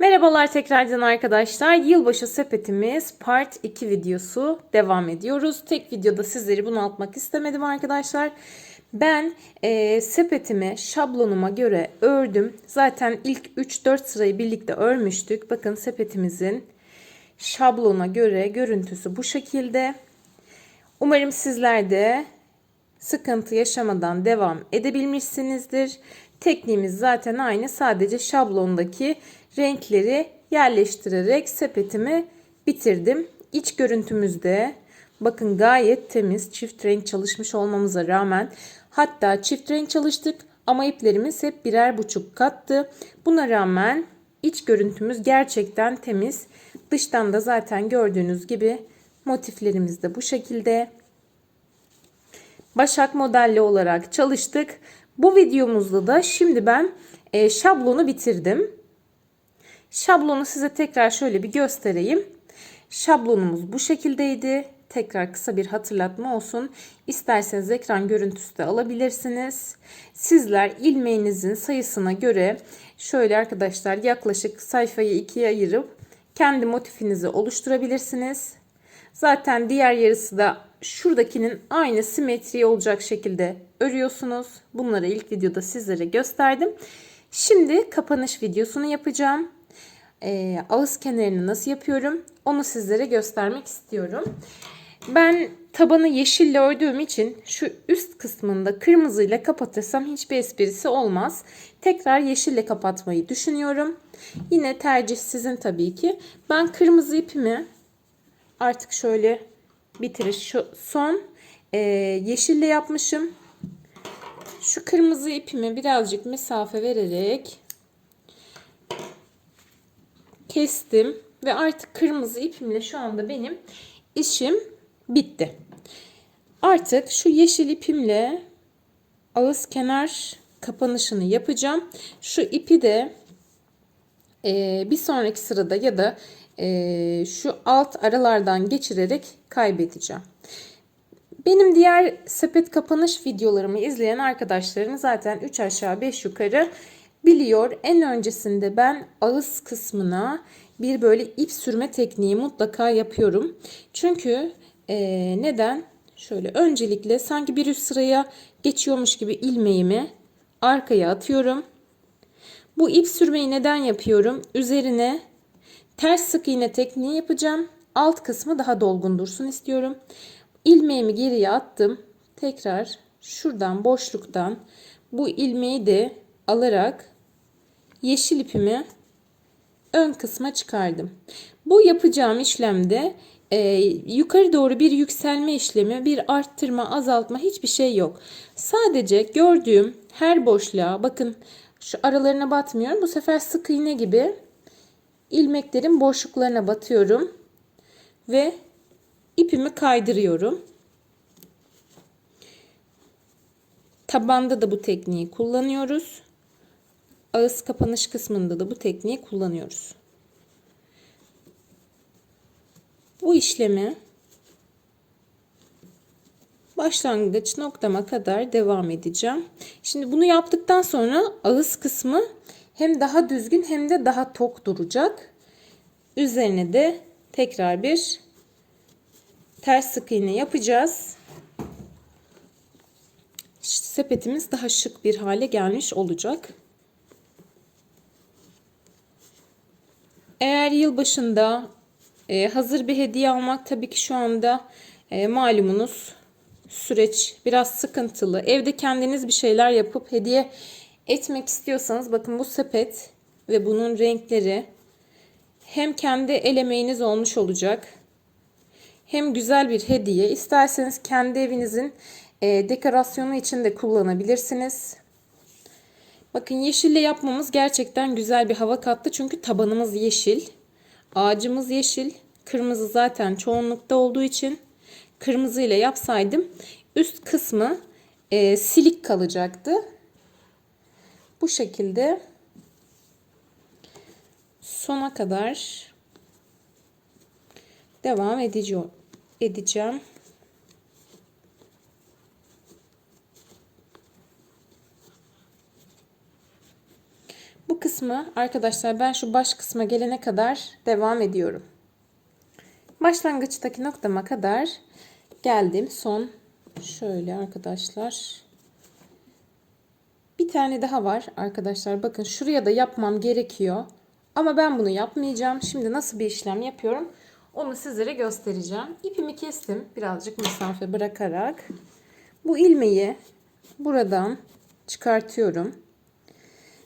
Merhabalar tekrardan arkadaşlar. Yılbaşı sepetimiz part 2 videosu devam ediyoruz. Tek videoda sizleri bunaltmak istemedim arkadaşlar. Ben e, sepetimi şablonuma göre ördüm. Zaten ilk 3-4 sırayı birlikte örmüştük. Bakın sepetimizin şablona göre görüntüsü bu şekilde. Umarım sizler de sıkıntı yaşamadan devam edebilmişsinizdir. Tekniğimiz zaten aynı. Sadece şablondaki renkleri yerleştirerek sepetimi bitirdim. İç görüntümüzde bakın gayet temiz çift renk çalışmış olmamıza rağmen hatta çift renk çalıştık ama iplerimiz hep birer buçuk kattı. Buna rağmen iç görüntümüz gerçekten temiz. Dıştan da zaten gördüğünüz gibi motiflerimiz de bu şekilde. Başak modelli olarak çalıştık. Bu videomuzda da şimdi ben e, şablonu bitirdim. Şablonu size tekrar şöyle bir göstereyim. Şablonumuz bu şekildeydi. Tekrar kısa bir hatırlatma olsun. İsterseniz ekran görüntüsü de alabilirsiniz. Sizler ilmeğinizin sayısına göre şöyle arkadaşlar yaklaşık sayfayı ikiye ayırıp kendi motifinizi oluşturabilirsiniz. Zaten diğer yarısı da şuradakinin aynı simetri olacak şekilde örüyorsunuz. Bunları ilk videoda sizlere gösterdim. Şimdi kapanış videosunu yapacağım. Ee, ağız kenarını nasıl yapıyorum onu sizlere göstermek istiyorum. Ben tabanı yeşille ördüğüm için şu üst kısmında kırmızıyla kapatırsam hiçbir esprisi olmaz. Tekrar yeşille kapatmayı düşünüyorum. Yine tercih sizin tabii ki. Ben kırmızı ipimi artık şöyle bitiriş şu son e, yeşille yapmışım. Şu kırmızı ipimi birazcık mesafe vererek kestim ve artık kırmızı ipimle şu anda benim işim bitti. Artık şu yeşil ipimle ağız kenar kapanışını yapacağım. Şu ipi de e, bir sonraki sırada ya da e, şu alt aralardan geçirerek kaybedeceğim. Benim diğer sepet kapanış videolarımı izleyen arkadaşlarım zaten 3 aşağı 5 yukarı biliyor. En öncesinde ben ağız kısmına bir böyle ip sürme tekniği mutlaka yapıyorum. Çünkü e, neden? Şöyle öncelikle sanki bir üst sıraya geçiyormuş gibi ilmeğimi arkaya atıyorum. Bu ip sürmeyi neden yapıyorum? Üzerine ters sık iğne tekniği yapacağım. Alt kısmı daha dolgun dursun istiyorum. İlmeğimi geriye attım. Tekrar şuradan boşluktan bu ilmeği de alarak yeşil ipimi ön kısma çıkardım. Bu yapacağım işlemde e, yukarı doğru bir yükselme işlemi, bir arttırma, azaltma hiçbir şey yok. Sadece gördüğüm her boşluğa bakın şu aralarına batmıyorum. Bu sefer sık iğne gibi ilmeklerin boşluklarına batıyorum ve ipimi kaydırıyorum. Tabanda da bu tekniği kullanıyoruz. Ağız kapanış kısmında da bu tekniği kullanıyoruz. Bu işlemi başlangıç noktama kadar devam edeceğim. Şimdi bunu yaptıktan sonra ağız kısmı hem daha düzgün hem de daha tok duracak. Üzerine de tekrar bir ters sık iğne yapacağız. Sepetimiz daha şık bir hale gelmiş olacak. Eğer yılbaşında e, hazır bir hediye almak tabii ki şu anda e, malumunuz süreç biraz sıkıntılı. Evde kendiniz bir şeyler yapıp hediye etmek istiyorsanız bakın bu sepet ve bunun renkleri hem kendi el emeğiniz olmuş olacak hem güzel bir hediye. İsterseniz kendi evinizin e, dekorasyonu için de kullanabilirsiniz. Bakın yeşille yapmamız gerçekten güzel bir hava kattı. Çünkü tabanımız yeşil. Ağacımız yeşil. Kırmızı zaten çoğunlukta olduğu için kırmızı ile yapsaydım üst kısmı e, silik kalacaktı. Bu şekilde sona kadar devam edeceğim. Kısmı arkadaşlar ben şu baş kısma gelene kadar devam ediyorum. Başlangıçtaki noktama kadar geldim. Son şöyle arkadaşlar. Bir tane daha var arkadaşlar. Bakın şuraya da yapmam gerekiyor. Ama ben bunu yapmayacağım. Şimdi nasıl bir işlem yapıyorum? Onu sizlere göstereceğim. İpimi kestim. Birazcık mesafe bırakarak. Bu ilmeği buradan çıkartıyorum.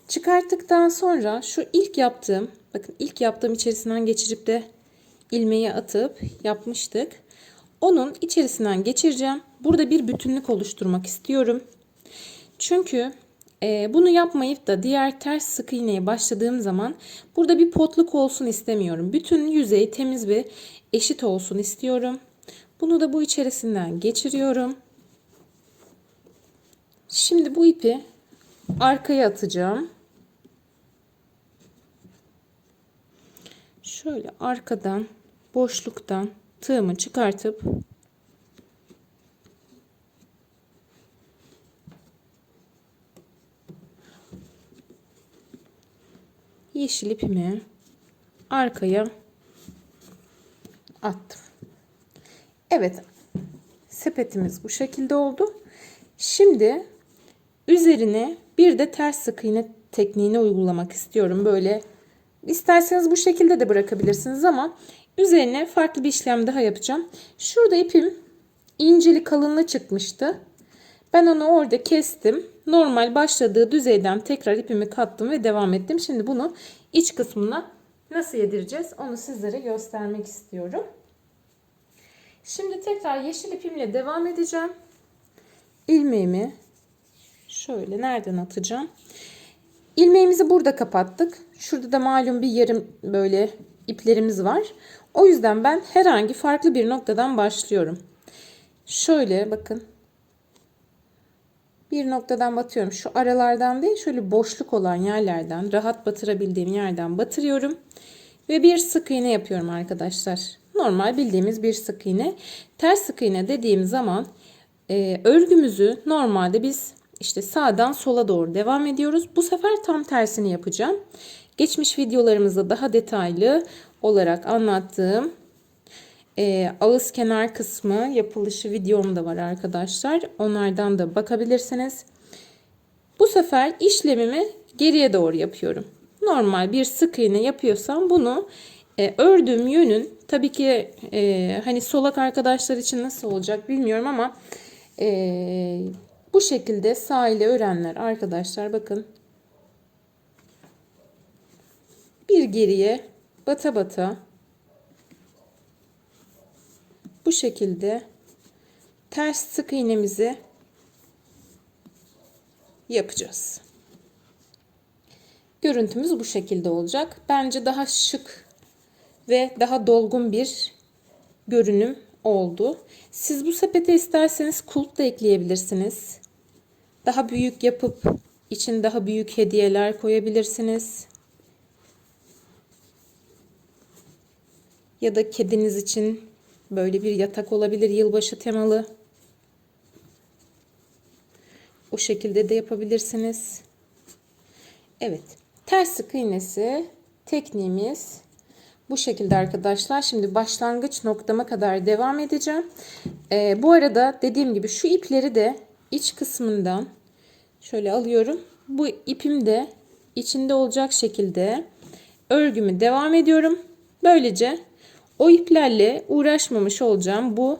Çıkarttıktan sonra şu ilk yaptığım, bakın ilk yaptığım içerisinden geçirip de ilmeği atıp yapmıştık. Onun içerisinden geçireceğim. Burada bir bütünlük oluşturmak istiyorum. Çünkü e, bunu yapmayıp da diğer ters sık iğneye başladığım zaman burada bir potluk olsun istemiyorum. Bütün yüzey temiz ve eşit olsun istiyorum. Bunu da bu içerisinden geçiriyorum. Şimdi bu ipi arkaya atacağım. Şöyle arkadan boşluktan tığımı çıkartıp yeşil ipimi arkaya attım. Evet. Sepetimiz bu şekilde oldu. Şimdi üzerine bir de ters sık iğne tekniğini uygulamak istiyorum. Böyle isterseniz bu şekilde de bırakabilirsiniz ama üzerine farklı bir işlem daha yapacağım. Şurada ipim inceli kalınlığı çıkmıştı. Ben onu orada kestim. Normal başladığı düzeyden tekrar ipimi kattım ve devam ettim. Şimdi bunu iç kısmına nasıl yedireceğiz onu sizlere göstermek istiyorum. Şimdi tekrar yeşil ipimle devam edeceğim. İlmeğimi şöyle nereden atacağım? İlmeğimizi burada kapattık. Şurada da malum bir yarım böyle iplerimiz var. O yüzden ben herhangi farklı bir noktadan başlıyorum. Şöyle bakın. Bir noktadan batıyorum. Şu aralardan değil şöyle boşluk olan yerlerden rahat batırabildiğim yerden batırıyorum. Ve bir sık iğne yapıyorum arkadaşlar. Normal bildiğimiz bir sık iğne. Ters sık iğne dediğim zaman e, örgümüzü normalde biz işte sağdan sola doğru devam ediyoruz. Bu sefer tam tersini yapacağım. Geçmiş videolarımızda daha detaylı olarak anlattığım e, ağız kenar kısmı yapılışı videom da var arkadaşlar. Onlardan da bakabilirsiniz. Bu sefer işlemimi geriye doğru yapıyorum. Normal bir sık iğne yapıyorsam bunu e, ördüğüm yönün tabii ki e, hani solak arkadaşlar için nasıl olacak bilmiyorum ama e, bu şekilde sağ ile örenler arkadaşlar bakın bir geriye bata bata bu şekilde ters sık iğnemizi yapacağız. Görüntümüz bu şekilde olacak. Bence daha şık ve daha dolgun bir görünüm oldu. Siz bu sepete isterseniz kulp da ekleyebilirsiniz. Daha büyük yapıp için daha büyük hediyeler koyabilirsiniz. Ya da kediniz için böyle bir yatak olabilir yılbaşı temalı. O şekilde de yapabilirsiniz. Evet. Ters sık iğnesi tekniğimiz bu şekilde arkadaşlar. Şimdi başlangıç noktama kadar devam edeceğim. Ee, bu arada dediğim gibi şu ipleri de iç kısmından şöyle alıyorum. Bu ipim de içinde olacak şekilde örgümü devam ediyorum. Böylece o iplerle uğraşmamış olacağım. Bu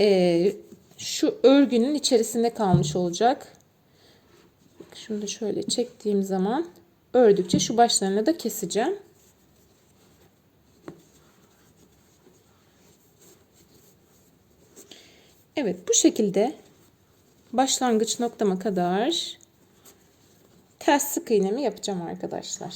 e, şu örgünün içerisinde kalmış olacak. Şunu da şöyle çektiğim zaman ördükçe şu başlarını da keseceğim. Evet bu şekilde başlangıç noktama kadar ters sık iğnemi yapacağım arkadaşlar.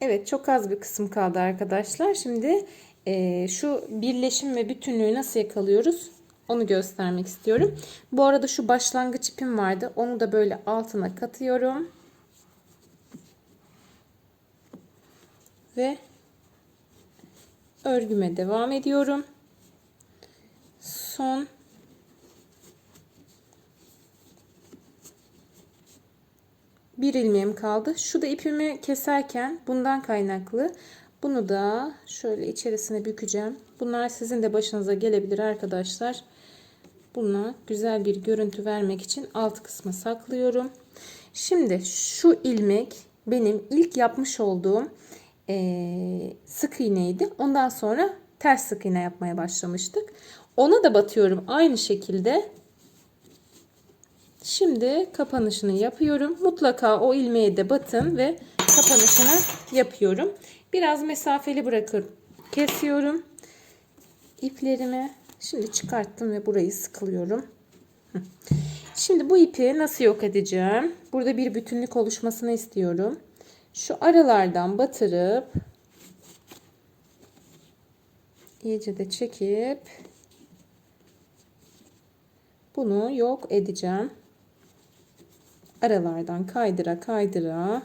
Evet çok az bir kısım kaldı arkadaşlar. Şimdi e, şu birleşim ve bütünlüğü nasıl yakalıyoruz onu göstermek istiyorum. Bu arada şu başlangıç ipim vardı. Onu da böyle altına katıyorum. Ve örgüme devam ediyorum. Son bir ilmeğim kaldı. Şu da ipimi keserken bundan kaynaklı. Bunu da şöyle içerisine bükeceğim. Bunlar sizin de başınıza gelebilir arkadaşlar. Buna güzel bir görüntü vermek için alt kısmı saklıyorum. Şimdi şu ilmek benim ilk yapmış olduğum sık iğneydi. Ondan sonra ters sık iğne yapmaya başlamıştık. Ona da batıyorum aynı şekilde. Şimdi kapanışını yapıyorum. Mutlaka o ilmeğe de batın ve kapanışını yapıyorum. Biraz mesafeli bırakıp kesiyorum iplerimi. Şimdi çıkarttım ve burayı sıkılıyorum. Şimdi bu ipi nasıl yok edeceğim? Burada bir bütünlük oluşmasını istiyorum. Şu aralardan batırıp iyice de çekip bunu yok edeceğim. Aralardan kaydıra kaydıra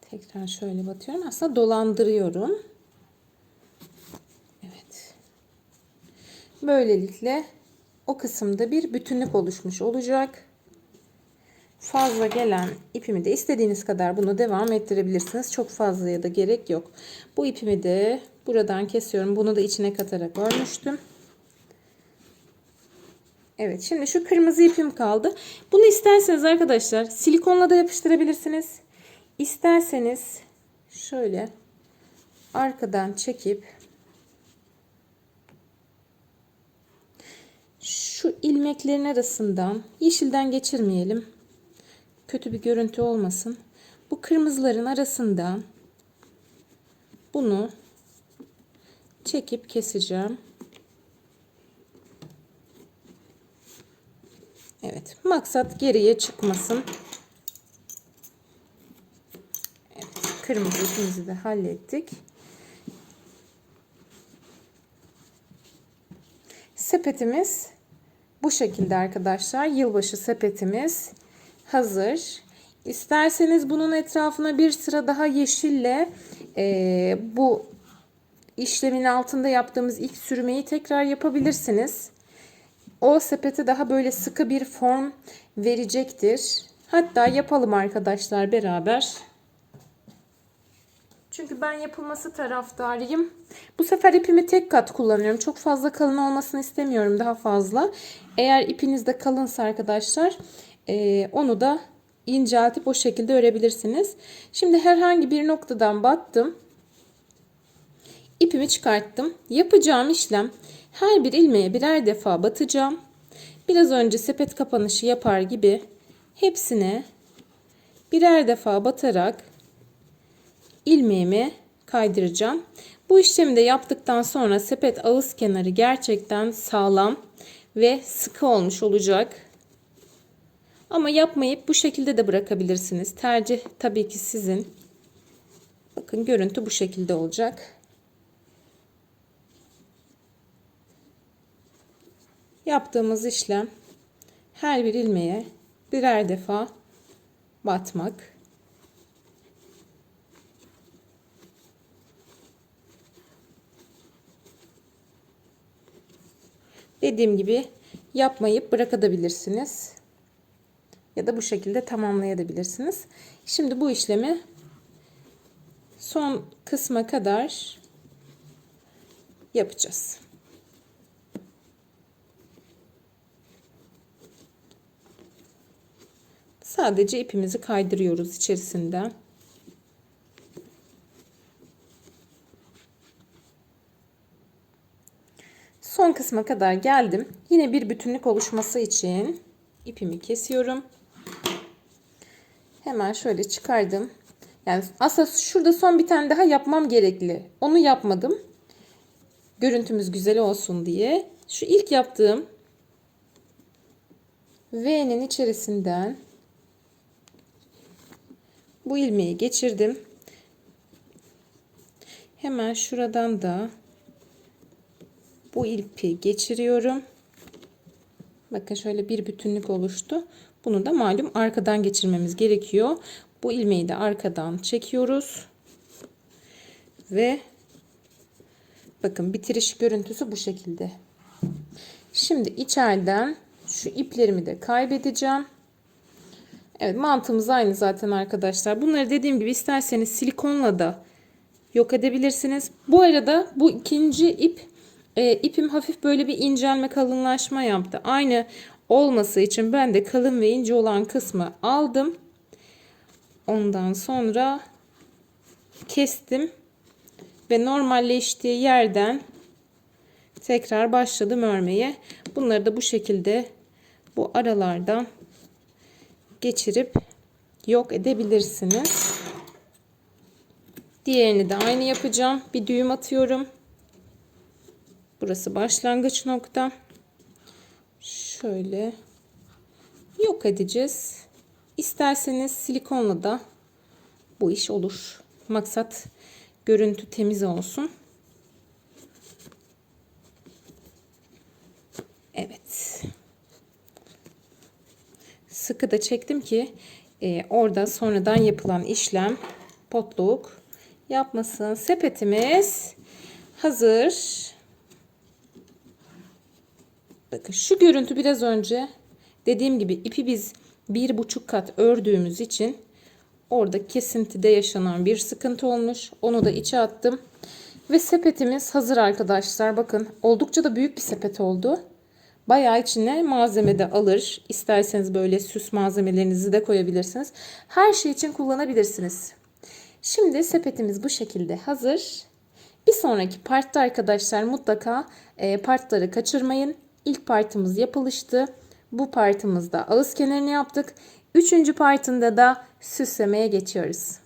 tekrar şöyle batıyorum. Aslında dolandırıyorum. Evet. Böylelikle o kısımda bir bütünlük oluşmuş olacak. Fazla gelen ipimi de istediğiniz kadar bunu devam ettirebilirsiniz. Çok fazlaya da gerek yok. Bu ipimi de buradan kesiyorum. Bunu da içine katarak örmüştüm. Evet şimdi şu kırmızı ipim kaldı. Bunu isterseniz arkadaşlar silikonla da yapıştırabilirsiniz. İsterseniz şöyle arkadan çekip şu ilmeklerin arasından yeşilden geçirmeyelim. Kötü bir görüntü olmasın. Bu kırmızıların arasından bunu çekip keseceğim. Evet, maksat geriye çıkmasın. Evet, kırmızı ipimizi hallettik. Sepetimiz bu şekilde arkadaşlar. Yılbaşı sepetimiz hazır. İsterseniz bunun etrafına bir sıra daha yeşille e, bu işlemin altında yaptığımız ilk sürmeyi tekrar yapabilirsiniz. O sepete daha böyle sıkı bir form verecektir. Hatta yapalım arkadaşlar beraber. Çünkü ben yapılması taraftarıyım. Bu sefer ipimi tek kat kullanıyorum. Çok fazla kalın olmasını istemiyorum daha fazla. Eğer ipiniz de kalınsa arkadaşlar e, onu da inceltip o şekilde örebilirsiniz. Şimdi herhangi bir noktadan battım. İpimi çıkarttım. Yapacağım işlem her bir ilmeğe birer defa batacağım. Biraz önce sepet kapanışı yapar gibi hepsine birer defa batarak ilmeğimi kaydıracağım. Bu işlemi de yaptıktan sonra sepet ağız kenarı gerçekten sağlam ve sıkı olmuş olacak. Ama yapmayıp bu şekilde de bırakabilirsiniz. Tercih tabii ki sizin. Bakın görüntü bu şekilde olacak. Yaptığımız işlem her bir ilmeğe birer defa batmak. Dediğim gibi yapmayıp bırakabilirsiniz. Ya da bu şekilde tamamlayabilirsiniz. Şimdi bu işlemi son kısma kadar yapacağız. Sadece ipimizi kaydırıyoruz içerisinden. Son kısma kadar geldim. Yine bir bütünlük oluşması için ipimi kesiyorum. Hemen şöyle çıkardım. Yani aslında şurada son bir tane daha yapmam gerekli. Onu yapmadım. Görüntümüz güzel olsun diye. Şu ilk yaptığım V'nin içerisinden bu ilmeği geçirdim. Hemen şuradan da bu ipi geçiriyorum. Bakın şöyle bir bütünlük oluştu. Bunu da malum arkadan geçirmemiz gerekiyor. Bu ilmeği de arkadan çekiyoruz. Ve bakın bitiriş görüntüsü bu şekilde. Şimdi içeriden şu iplerimi de kaybedeceğim. Evet mantığımız aynı zaten arkadaşlar. Bunları dediğim gibi isterseniz silikonla da yok edebilirsiniz. Bu arada bu ikinci ip e, ipim hafif böyle bir incelme kalınlaşma yaptı. Aynı olması için ben de kalın ve ince olan kısmı aldım. Ondan sonra kestim ve normalleştiği yerden tekrar başladım örmeye. Bunları da bu şekilde bu aralardan geçirip yok edebilirsiniz. Diğerini de aynı yapacağım. Bir düğüm atıyorum. Burası başlangıç nokta. Şöyle yok edeceğiz. İsterseniz silikonla da bu iş olur. Maksat görüntü temiz olsun. Evet. Sıkı da çektim ki e, orada sonradan yapılan işlem potluk yapmasın. Sepetimiz hazır. Bakın şu görüntü biraz önce dediğim gibi ipi biz bir buçuk kat ördüğümüz için orada kesintide yaşanan bir sıkıntı olmuş. Onu da içe attım. Ve sepetimiz hazır arkadaşlar. Bakın oldukça da büyük bir sepet oldu. Bayağı içine malzeme de alır. İsterseniz böyle süs malzemelerinizi de koyabilirsiniz. Her şey için kullanabilirsiniz. Şimdi sepetimiz bu şekilde hazır. Bir sonraki partta arkadaşlar mutlaka e, partları kaçırmayın. İlk partımız yapılıştı. Bu partımızda ağız kenarını yaptık. Üçüncü partında da süslemeye geçiyoruz.